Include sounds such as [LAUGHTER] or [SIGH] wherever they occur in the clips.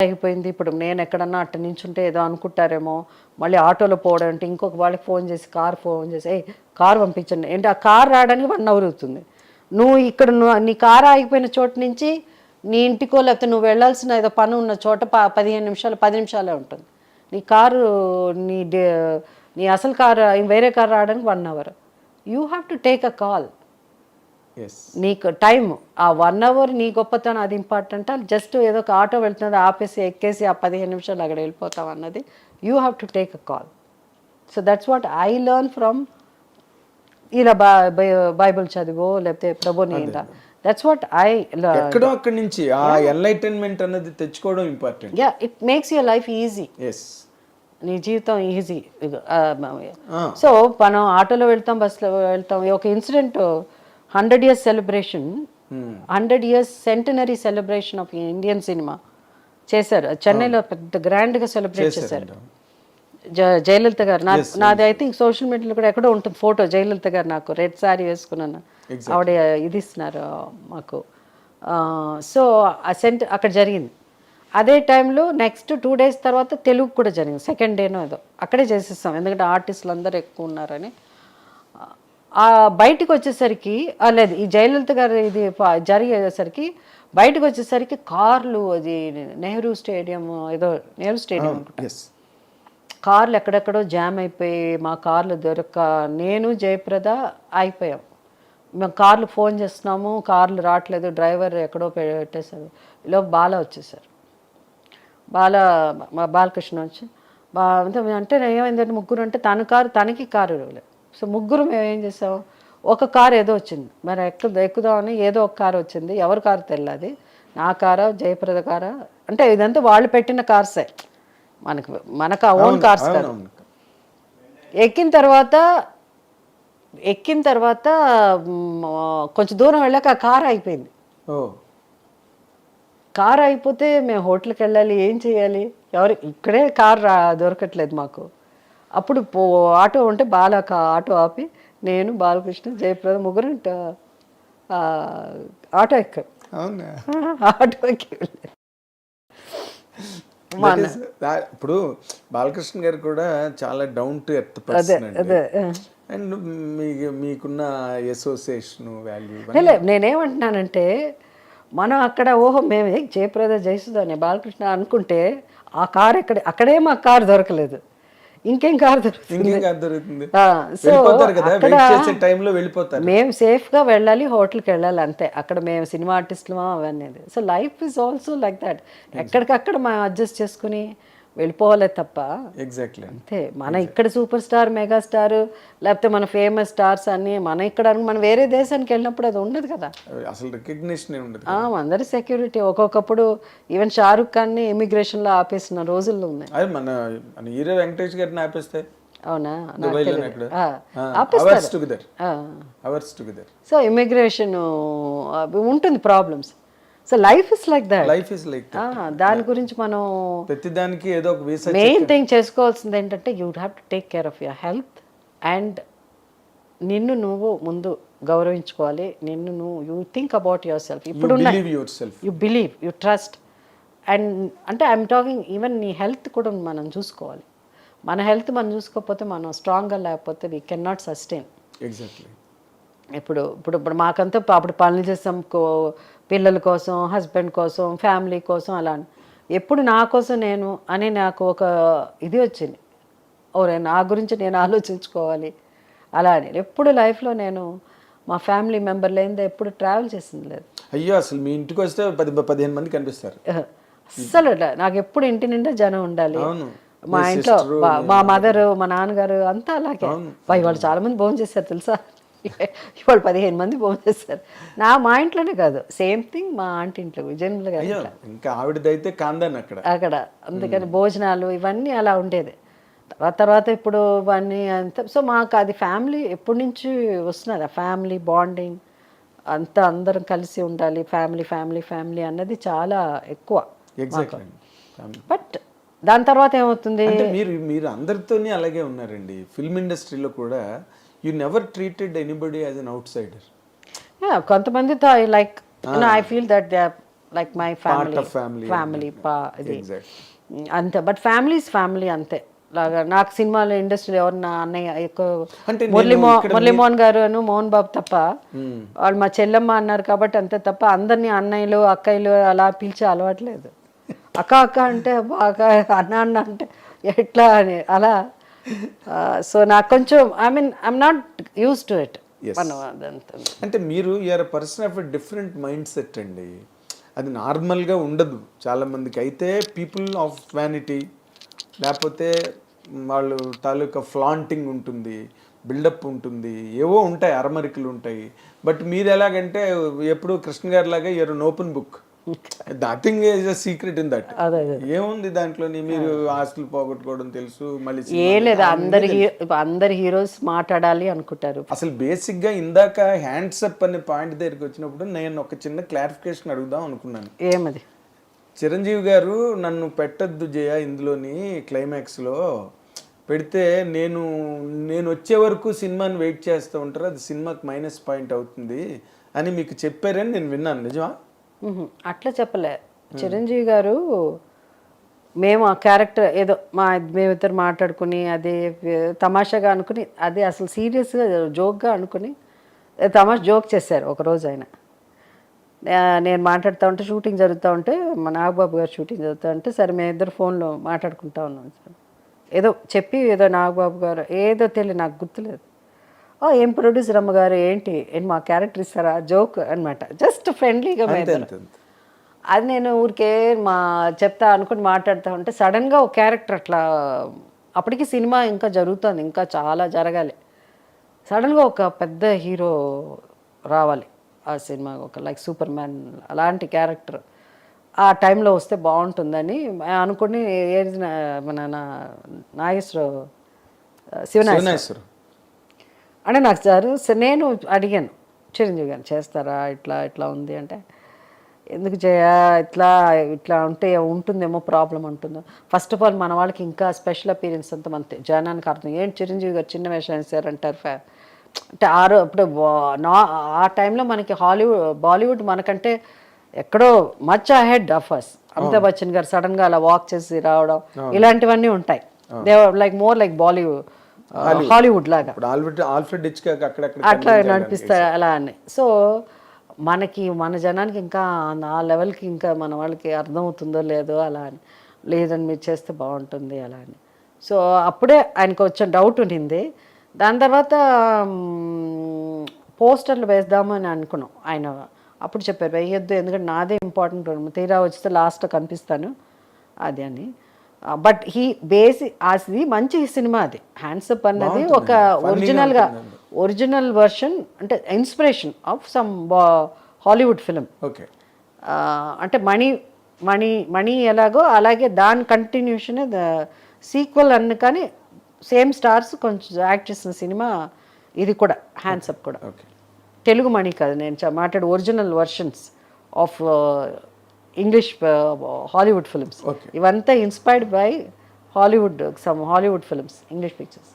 అయిపోయింది. ఇప్పుడు నేను ఎక్కడన్నా అట్ట నించుంటే ఏదో అనుకుంటారేమో మళ్ళీ ఆటోలో పోవడం అంటే ఇంకొక వాళ్ళకి ఫోన్ చేసి కార్ ఫోన్ చేసి ఏ కార్ పంపించండి. ఏంటి ఆ కార్ రావడానికి వన్ అవర్ అవుతుంది. నువ్వు ఇక్కడ నువ్వు నీ కార్ ఆగిపోయిన చోటు నుంచి నీ ఇంటికో లేకపోతే నువ్వు వెళ్ళాల్సిన ఏదో పని ఉన్న చోట ప పదిహేను నిమిషాలు పది నిమిషాలే ఉంటుంది. నీ కారు నీ డే- నీ అసలు కారు వేరే కార్ రావడానికి one hour. You have to take a call నీకు టైం ఆ వన్ అవర్ నీ గొప్పతనం అది ఇంపార్టెంట్? జస్ట్ ఏదో ఒక ఆటో వెళ్తున్నది ఆపేసి ఎక్కేసి ఆ పదిహేను నిమిషాలు అక్కడ వెళ్ళిపోతాం అన్నది. You have to take a call so that's what I learn from ఇలా బైబిల్ చదివో లేకపోతే ప్రభుని దట్స్ వాట్ ఐ ఎక్కడో అక్కడి నుంచి ఆ ఎన్లైటన్మెంట్ అన్నది తెచ్చుకోవడం important yeah it makes your life easy yes నీ జీవితం ఈజీ సో మనం ఆటోలో వెళ్తాం బస్సులో వెళ్తాం. ఒక incident hundred years celebration hundred years centenary celebration of Indian cinema చేశారు. చెన్నైలో పెద్ద గ్రాండ్గా సెలబ్రేట్ చేశారు జయలలిత గారు నాది ఐ థింక్ సోషల్ మీడియాలో కూడా ఎక్కడో ఉంటుంది ఫోటో జయలలిత గారు నాకు రెడ్ శారీ వేసుకున్నాను. ఆవిడ ఇది ఇస్తున్నారు మాకు. సో ఆ సెంట్ అక్కడ జరిగింది. అదే టైంలో నెక్స్ట్ టూ డేస్ తర్వాత తెలుగు కూడా జరిగింది. సెకండ్ డేనో ఏదో. అక్కడే చేసేస్తాం ఎందుకంటే ఆర్టిస్టులు అందరూ ఎక్కువ ఉన్నారని. బయటకు వచ్చేసరికి లేదు ఈ జయలలిత గారు ఇది జరిగేసరికి బయటకు వచ్చేసరికి కార్లు అది నెహ్రూ స్టేడియం ఏదో నెహ్రూ స్టేడియం అనుకుంటా. కార్లు ఎక్కడెక్కడో జామ్ అయిపోయి మా కార్లు దొరక్క నేను జయప్రద అయిపోయాం. మేము కార్లు ఫోన్ చేస్తున్నాము కార్లు రావట్లేదు డ్రైవర్ ఎక్కడో పెట్టేశారు. ఇలా బాల వచ్చేసారు. బాల మా బాలకృష్ణ వచ్చి బా అంటే అంటే ఏమైందంటే ముగ్గురు అంటే తన కారు తనకి కారు ఇవ్వలేదు. సో ముగ్గురు మేము ఏం చేసాం? ఒక కారు ఏదో వచ్చింది. మరి ఎక్కు ఎక్కుదామని ఏదో ఒక కారు వచ్చింది. ఎవరి కారు తెల్లది నా కారా? జయప్రద కారా? అంటే ఇదంతా వాళ్ళు పెట్టిన కార్సే. మనకు మనకు ఓన్ కార్స్ కాదు. ఎక్కిన తర్వాత ఎక్కిన తర్వాత కొంచెం దూరం వెళ్ళాక ఆ కార్ అయిపోయింది కార్ అయిపోతే మేము హోటల్కి వెళ్ళాలి ఏం చేయాలి? ఎవరు ఇక్కడే కార్ రా దొరకట్లేదు మాకు. అప్పుడు పో ఆటో ఉంటే బాల కా- ఆటో ఆపి నేను బాలకృష్ణ జయప్రద ముగ్గురు ఆటో ఎక్కాం. అవునా? [LAUGHS] ఆటో ఎక్కి. ఇప్పుడు బాలకృష్ణ గారు కూడా చాలా డౌన్ టు ఎర్త్ పర్సన్ అండి. మీ మీకున్న అసోసియేషన్ వాల్యూ లే, నేనేమంటున్నానంటే మనం అక్కడ ఓహో మేము జయప్రద జయసుధాని బాలకృష్ణ అనుకుంటే ఆ కార్ ఎక్కడ అక్కడే మా కార్ దొరకలేదు. ఇంకేం కార్ దొరుకుతుంది. సో అక్కడ టైంలో వెళ్ళిపోతారు. మేము సేఫ్గా వెళ్ళాలి హోటల్కి వెళ్ళాలి అంతే. అక్కడ మేము సినిమా ఆర్టిస్టులమా అవన్నీ so life is also like that. ఎక్కడికక్కడ మనం అడ్జస్ట్ చేసుకుని వెళ్ళిపోవాలే తప్ప. ఎగ్జాక్ట్లీ అంతే. మన ఇక్కడ సూపర్ స్టార్ మెగా స్టార్ లేకపోతే మన ఫేమస్ స్టార్స్ అన్ని మన ఇక్కడ మనం వేరే దేశానికి వెళ్ళినప్పుడు అది ఉండదు కదా. అసలు రికగ్నిషన్ ఉండదు అందరి సెక్యూరిటీ ఒక్కొక్కప్పుడు ఈవెన్ షారుఖ్ ఖాన్ని ఇమిగ్రేషన్లో ఆపేసిన రోజుల్లో ఉన్నాయి. అదే మన మన హీరో వెంకటేష్ గారిని ఆపేస్తే అవునా? ఆపేస్తారు. సో ఇమిగ్రేషన్ ఉంటుంది problems so life is like that life is like దాని గురించి మనం ప్రతిదానికి ఏదో ఒక వీసా మెయిన్ థింగ్ చేసుకోవాల్సింది ఏంటంటే you have to take care of your health and నిన్ను నువ్వు ముందు గౌరవించుకోవాలి. నిన్ను నువ్వు you think about yourself ఇప్పుడు believe yourself you believe you trust and అంటే ఐఎమ్ టాకింగ్ ఈవెన్ నీ హెల్త్ కూడా మనం చూసుకోవాలి. మన హెల్త్ మనం చూసుకోకపోతే మనం స్ట్రాంగ్గా లేకపోతే we can not sustain exactly ఇప్పుడు ఇప్పుడు ఇప్పుడు మాకంతా అప్పుడు పనులు చేస్తాం కో- పిల్లల కోసం హస్బెండ్ కోసం ఫ్యామిలీ కోసం అలా. ఎప్పుడు నా కోసం నేను అని నాకు ఒక ఇది వచ్చింది. ఓరే నా గురించి నేను ఆలోచించుకోవాలి. అలా అని. ఎప్పుడు లైఫ్లో నేను మా ఫ్యామిలీ మెంబర్ లేనిదే ఎప్పుడు ట్రావెల్ చేసింది లేదు. అయ్యో అసలు మీ ఇంటికి వస్తే పది పదిహేను మంది కనిపిస్తారు. అస్సలు నాకు ఎప్పుడు ఇంటి నిండా జనం ఉండాలి. మా ఇంట్లో మా- మదర్ మా నాన్నగారు అంతా అలాగే. వా, ఇవాళ చాలా మంది భోజనం చేశారు తెలుసా? [LAUGHS] ఇవాళ పదిహేను మంది భోజనం చేశారు నా మా ఇంట్లోనే కాదు. సేమ్ థింగ్ మా ఆంటీ ఇంట్లో అయ్యో ఇంకా ఆవిడదైతే కాందాన్ అక్కడ. అక్కడ అందుకని భోజనాలు ఇవన్నీ అలా ఉండేది. తర్వాత తర్వాత ఇప్పుడు ఇవన్నీ అంత సో మాకు అది ఫ్యామిలీ ఎప్పటి నుంచి వస్తున్నది ఆ ఫ్యామిలీ బాండింగ్ అంతా అందరం కలిసి ఉండాలి ఫ్యామిలీ ఫ్యామిలీ ఫ్యామిలీ అన్నది చాలా ఎక్కువ బట్ దాని తర్వాత ఏమవుతుంది? మీరు మీరు అందరితోనే అలాగే ఉన్నారండి. ఫిల్మ్ ఇండస్ట్రీలో కూడా you never treated anybody as an outsider కొంతమందితో I like I feel that they like my family. Family పా ఇది. అంతే. బట్ ఫ్యామిలీస్ ఫ్యామిలీ అంతే. లాగా నాకు సినిమాలో ఇండస్ట్రీలో ఎవరు నా అన్నయ్య ఎక్కువ అంటే నేను మురళీ మో ఇక్కడ మురళీ మోహన్ గారు అను మోహన్ బాబు తప్ప వాళ్ళు మా చెల్లెమ్మ అన్నారు కాబట్టి అంతే తప్ప అందరినీ అన్నయ్యలు అక్కయ్యలు అలా పిలిచే అలవాట్లేదు అక్క అక్క అంటే బాగా అన్న అన్న అంటే ఎట్లా అని అలా [LAUGHS] సో నాకు కొంచెం I mean I'm not use to it అంటే మీరు you're person of different mindset అండి. అది నార్మల్గా ఉండదు చాలా మందికి అయితే పీపుల్ ఆఫ్ వ్యానిటీ లేకపోతే వాళ్ళు తాలూకా ఫ్లాంటింగ్ ఉంటుంది బిల్డప్ ఉంటుంది ఏవో ఉంటాయి అరమరికలు ఉంటాయి. బట్ మీరు ఎలాగంటే ఎప్పుడు కృష్ణ గారి లాగా you're open book nothing is a secret in that ఏముంది దాంట్లో? మీరు ఆస్తులు పోగొట్టుకోవడం తెలుసు మళ్ళీ ఏ లేదు అందరి అందరి హీరోస్ మాట్లాడాలి అనుకుంటారు. అసలు బేసిక్గా ఇందాక హ్యాండ్స్ అప్ అనే పాయింట్ దగ్గరికి వచ్చినప్పుడు నేను ఒక చిన్న క్లారిఫికేషన్ అడుగుదాం అనుకున్నాను. ఏమది? చిరంజీవి గారు నన్ను పెట్టద్దు జయ ఇందులోని క్లైమాక్స్లో పెడితే నేను నేను వచ్చే వరకు సినిమాని వెయిట్ చేస్తూ ఉంటారు అది సినిమాకి మైనస్ పాయింట్ అవుతుంది అని మీకు చెప్పారని నేను విన్నాను. నిజమా. అట్లా చెప్పలే. చిరంజీవి గారు మేము ఆ క్యారెక్టర్ ఏదో మా మేమిద్దరు మాట్లాడుకుని అది తమాషాగా అనుకుని అది అసలు సీరియస్గా జోక్గా అనుకుని తమాష తమాషా జోక్ చేశారు ఒకరోజు ఆయన. నేను మాట్లాడుతూ ఉంటే షూటింగ్ జరుగుతూ ఉంటే మా నాగబాబు గారు షూటింగ్ జరుగుతూ ఉంటే సరే మేము ఇద్దరు ఫోన్లో మాట్లాడుకుంటా ఉన్నాం సార్. ఏదో చెప్పి ఏదో నాగబాబు గారు ఏదో తెలియదు నాకు గుర్తులేదు. ఓ ఏం ప్రొడ్యూసర్ అమ్మగారు? ఏంటి? మా క్యారెక్టర్ ఇస్తారా? జోక్ అనమాట జస్ట్ ఫ్రెండ్లీగా అది నేను ఊరికే మా చెప్తా అనుకుని మాట్లాడుతూ ఉంటే సడన్గా ఒక క్యారెక్టర్ అట్లా అప్పటికి సినిమా ఇంకా జరుగుతుంది ఇంకా చాలా జరగాలి. సడన్గా ఒక పెద్ద హీరో రావాలి ఆ సినిమా ఒక లైక్ సూపర్ మ్యాన్ అలాంటి క్యారెక్టర్ ఆ టైంలో వస్తే బాగుంటుందని అనుకుని ఏది మన నా నాగేశ్వరరావు శివనాగేశ్వర అంటే నాకు సార్ నేను అడిగాను చిరంజీవి గారు చేస్తారా ఇట్లా ఇట్లా ఉంది అంటే ఎందుకు చేయ ఇట్లా ఇట్లా ఉంటే ఉంటుందేమో ప్రాబ్లం ఉంటుందో. ఫస్ట్ ఆఫ్ ఆల్ మన వాళ్ళకి ఇంకా స్పెషల్ అపీరియన్స్ అంతా అంతే జనానికి అర్థం. ఏంటి చిరంజీవి గారు చిన్న వేషం వేశారు అంటారు ఫ్యా అంటే ఆ ఇప్పుడు నా ఆ టైంలో మనకి హాలీవుడ్ బాలీవుడ్ మనకంటే ఎక్కడో much ahead of us Amitabh Bachchan garu సడన్గా అలా వాక్ చేసి రావడం ఇలాంటివన్నీ ఉంటాయి. They like more like Bollywood Hollywood లాగా. ఇప్పుడు ఆల్ఫ్రెడ్ ఆల్ఫ్రెడ్ ఇచ్కా అక్కడక్కడ అట్లా నడిపిస్తారు అలా అని. సో మనకి మన జనానికి ఇంకా ఆ లెవెల్కి ఇంకా మన వాళ్ళకి అర్థమవుతుందో లేదో అలా అని. లేదని మీరు చేస్తే బాగుంటుంది అలా అని. సో అప్పుడే ఆయనకు వచ్చిన డౌట్ ఉండింది. దాని తర్వాత పోస్టర్లు వేద్దాము అని అనుకున్నాం ఆయన. అప్పుడు చెప్పారు వేయొద్దు ఎందుకంటే నాదే ఇంపార్టెంట్ తీరా వచ్చితే లాస్ట్ కనిపిస్తాను. అది అని. బట్ హీ బేసి అది మంచి సినిమా అది. హ్యాండ్సప్ అన్నది ఒక ఒరిజినల్గా ఒరిజినల్ వర్షన్ అంటే inspiration of some Hollywood film okay అంటే మణి మణి మణి ఎలాగో అలాగే దాని కంటిన్యూషన్ సీక్వెల్ అన్న కానీ సేమ్ స్టార్స్ కొంచెం యాక్ట్ చేసిన సినిమా ఇది కూడా హ్యాండ్సప్ కూడా. ఓకే తెలుగు మణి కాదు నేను మాట్లాడే original versions of English Hollywood films. ఇవంతా inspired by Hollywood some Hollywood films English pictures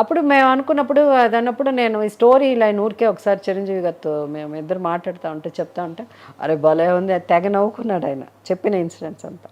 అప్పుడు మేము అనుకున్నప్పుడు అది అన్నప్పుడు నేను ఈ స్టోరీ లైన్ ఊరికే ఒకసారి చిరంజీవి గారితో మేము ఇద్దరు మాట్లాడుతూ ఉంటే చెప్తా ఉంటే అరే భలే ఉంది తెగ నవ్వుకున్నాడు ఆయన చెప్పిన ఇన్సిడెంట్స్ అంతా.